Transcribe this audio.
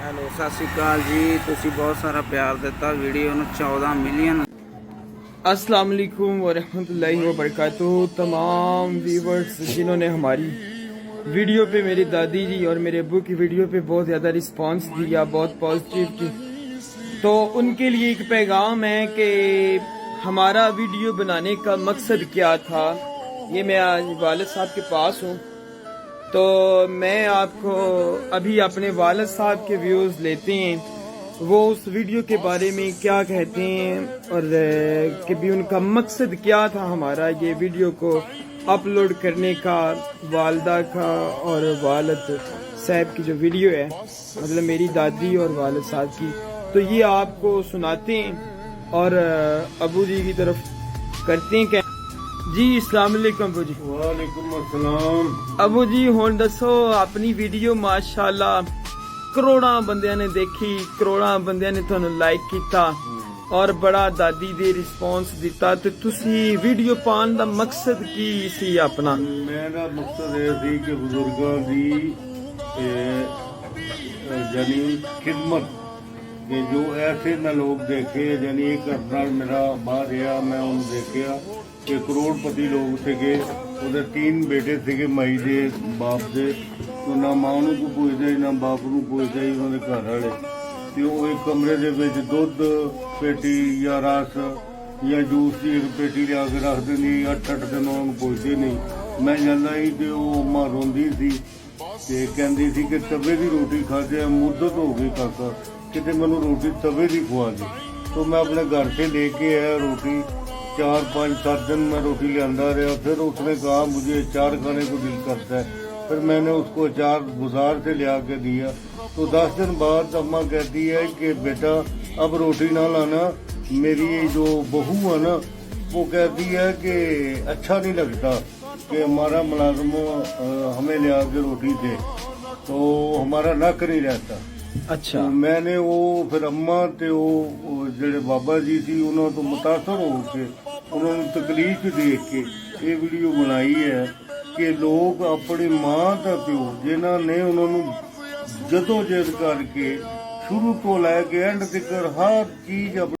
hello ستری جی بہت سارا پیار دیتا ویڈیو چودہ ملین السلام علیکم ورحمۃ اللہ وبرکاتہ تمام ویورز جنہوں نے ہماری ویڈیو پہ میری دادی جی اور میرے ابو کی ویڈیو پہ بہت زیادہ رسپانس دیا بہت کی تو ان کے لیے ایک پیغام ہے کہ ہمارا ویڈیو بنانے کا مقصد کیا تھا یہ میں آج والد صاحب کے پاس ہوں تو میں آپ کو ابھی اپنے والد صاحب کے ویوز لیتے ہیں وہ اس ویڈیو کے بارے میں کیا کہتے ہیں اور کبھی ان کا مقصد کیا تھا ہمارا یہ ویڈیو کو اپلوڈ کرنے کا والدہ کا اور والد صاحب کی جو ویڈیو ہے مطلب میری دادی اور والد صاحب کی تو یہ آپ کو سناتے ہیں اور ابو جی کی طرف کرتے ہیں کہ ਜੀ ਅਸਲਾਮ ਅਲੈਕਮ ਅਬੂ ਜੀ ਵਾਲੇਕੁਮ ਅਸਲਾਮ ਅਬੂ ਜੀ ਹੁਣ ਦੱਸੋ ਆਪਣੀ ਵੀਡੀਓ ਮਾਸ਼ਾਅੱਲਾ ਕਰੋੜਾਂ ਬੰਦਿਆਂ ਨੇ ਦੇਖੀ ਕਰੋੜਾਂ ਬੰਦਿਆਂ ਨੇ ਤੁਹਾਨੂੰ ਲਾਈਕ ਕੀਤਾ ਔਰ ਬੜਾ ਦਾਦੀ ਦੇ ਰਿਸਪੌਂਸ ਦਿੱਤਾ ਤੇ ਤੁਸੀਂ ਵੀਡੀਓ ਪਾਉਣ ਦਾ ਮਕਸਦ ਕੀ ਸੀ ਆਪਣਾ ਮੇਰਾ ਮਕਸਦ ਇਹ ਸੀ ਕਿ ਬਜ਼ੁਰਗਾਂ ਦੀ ਜਨੀ ਖਿਦਮਤ ਕਿ ਜੋ ਐਸੇ ਮੈਂ ਲੋਕ ਦੇਖੇ ਜਾਨੀ ਇੱਕ ਨਾਲ ਮੇਰਾ ਬਾਹਰ ਆ ਮੈਂ ਉਹਨੂੰ ਦੇਖਿਆ ਕਿ ਕਰੋੜਪਤੀ ਲੋਕ ਸੀਗੇ ਉਹਦੇ ਤਿੰਨ ਬੇਟੇ ਸੀਗੇ ਮਾਈ ਦੇ ਬਾਪ ਦੇ ਤੋਂ ਨਾ ਮਾਂ ਨੂੰ ਕੋਈ ਨਾ ਬਾਪ ਨੂੰ ਪੁੱਛਦੇ ਹੀ ਉਹਦੇ ਘਰ ਵਾਲੇ ਤੇ ਉਹ ਇੱਕ ਕਮਰੇ ਦੇ ਵਿੱਚ ਦੁੱਧ ਪੇਟੀ ਜਾਂ ਰਸ ਜਾਂ ਜੂਸ ਦੀ ਇੱਕ ਪੇਟੀ ਲਿਆ ਕੇ ਰੱਖ ਦਿੰਦੀ ਅੱਠ ਅੱਠ ਦਿਨ ਉਹਨੂੰ ਪੁੱਛਦੇ ਨਹੀਂ ਮੈਂ ਜਾਂਦਾ ਹੀ ਤੇ ਉਹ ਮਾਂ ਰੋਂਦੀ ਸੀ ਤੇ ਕਹਿੰਦੀ ਸੀ ਕਿ ਤਵੇ ਦੀ ਰੋਟੀ ਖਾਦੇ ਮੁੱਦਤ ਹੋ ਗਈ ਕਾਕਾ کتنے میں نے روٹی کھوا دی تو میں اپنے گھر سے لے کے آیا روٹی چار پانچ سات دن میں روٹی لا رہا پھر اس نے کہا مجھے اچار کھانے کو دل کرتا ہے پھر میں نے اس کو اچار بازار سے لیا کے دیا تو دس دن بعد اماں کہتی ہے کہ بیٹا اب روٹی نہ لانا میری جو بہو ہے نا وہ کہتی ہے کہ اچھا نہیں لگتا کہ ہمارا ملازم ہمیں لیا کے روٹی دے تو ہمارا نک نہیں رہتا ਅੱਛਾ ਮੈਨੇ ਉਹ ਫਿਰ ਅੰਮਾ ਤੇ ਉਹ ਜਿਹੜੇ ਬਾਬਾ ਜੀ ਸੀ ਉਹਨਾਂ ਤੋਂ متاثر ਹੋ ਕੇ ਉਹਨਾਂ ਨੂੰ ਤਕਲੀਫ ਦੇਖ ਕੇ ਇਹ ਵੀਡੀਓ ਬਣਾਈ ਹੈ ਕਿ ਲੋਕ ਆਪਣੀ ਮਾਂ ਦਾ ਪਿਓ ਜਿਨ੍ਹਾਂ ਨੇ ਉਹਨਾਂ ਨੂੰ ਜਦੋਂ ਜਦ ਕਰਕੇ ਸ਼ੁਰੂ ਤੋਂ ਲੈ ਕੇ ਐਂਡ ਤੱਕ ਹਰ ਚੀਜ਼